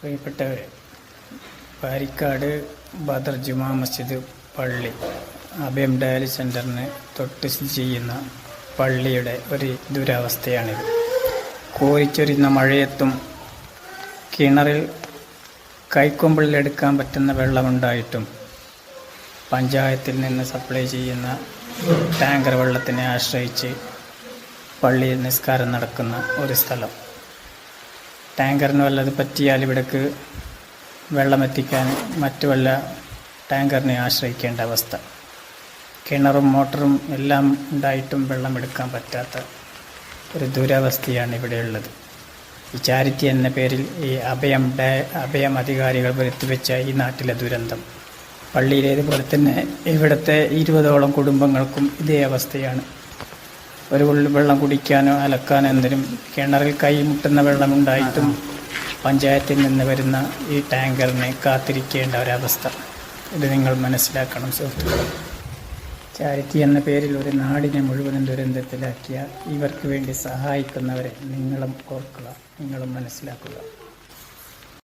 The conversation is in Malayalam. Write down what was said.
പ്രിയപ്പെട്ടവരെ പാരിക്കാട് ബദർ ജുമാ മസ്ജിദ് പള്ളി അഭയം ഡയാലിസ് സെന്ററിന് തൊട്ട് സ്ഥിതി ചെയ്യുന്ന പള്ളിയുടെ ഒരു ദുരവസ്ഥയാണിത്. കോരിച്ചൊരിയുന്ന മഴയത്തും കിണറിൽ കൈക്കൊമ്പിളിലെടുക്കാൻ പറ്റുന്ന വെള്ളമുണ്ടായിട്ടും പഞ്ചായത്തിൽ നിന്ന് സപ്ലൈ ചെയ്യുന്ന ടാങ്കർ വെള്ളത്തിനെ ആശ്രയിച്ച് പള്ളിയിൽ നിസ്കാരം നടക്കുന്ന ഒരു സ്ഥലം. ടാങ്കറിന് വല്ലത് പറ്റിയാൽ ഇവിടേക്ക് വെള്ളമെത്തിക്കാൻ മറ്റു വല്ല ടാങ്കറിനെ ആശ്രയിക്കേണ്ട അവസ്ഥ. കിണറും മോട്ടറും എല്ലാം ഉണ്ടായിട്ടും വെള്ളമെടുക്കാൻ പറ്റാത്ത ഒരു ദുരവസ്ഥയാണ് ഇവിടെയുള്ളത് ഈ ചാരിറ്റി എന്ന പേരിൽ ഈ അഭയം ഡേ അഭയം അധികാരികൾ വരുത്തിവെച്ച ഈ നാട്ടിലെ ദുരന്തം. പള്ളിയിലേതുപോലെ തന്നെ ഇവിടുത്തെ ഇരുപതോളം കുടുംബങ്ങൾക്കും ഇതേ അവസ്ഥയാണ്. ഒരു ഉള്ളിൽ വെള്ളം കുടിക്കാനോ അലക്കാനോ എന്തിനും കിണറിൽ കൈ മുട്ടുന്ന വെള്ളമുണ്ടായിട്ടും പഞ്ചായത്തിൽ നിന്ന് വരുന്ന ഈ ടാങ്കറിനെ കാത്തിരിക്കേണ്ട ഒരവസ്ഥ. ഇത് നിങ്ങൾ മനസ്സിലാക്കണം സുഹൃത്തുക്കളെ. ചാരിറ്റി എന്ന പേരിൽ ഒരു നാടിനെ മുഴുവനും ദുരന്തത്തിലാക്കിയ ഇവർക്ക് വേണ്ടി സഹായിക്കുന്നവരെ നിങ്ങളും ഓർക്കുക നിങ്ങളും മനസ്സിലാക്കുക.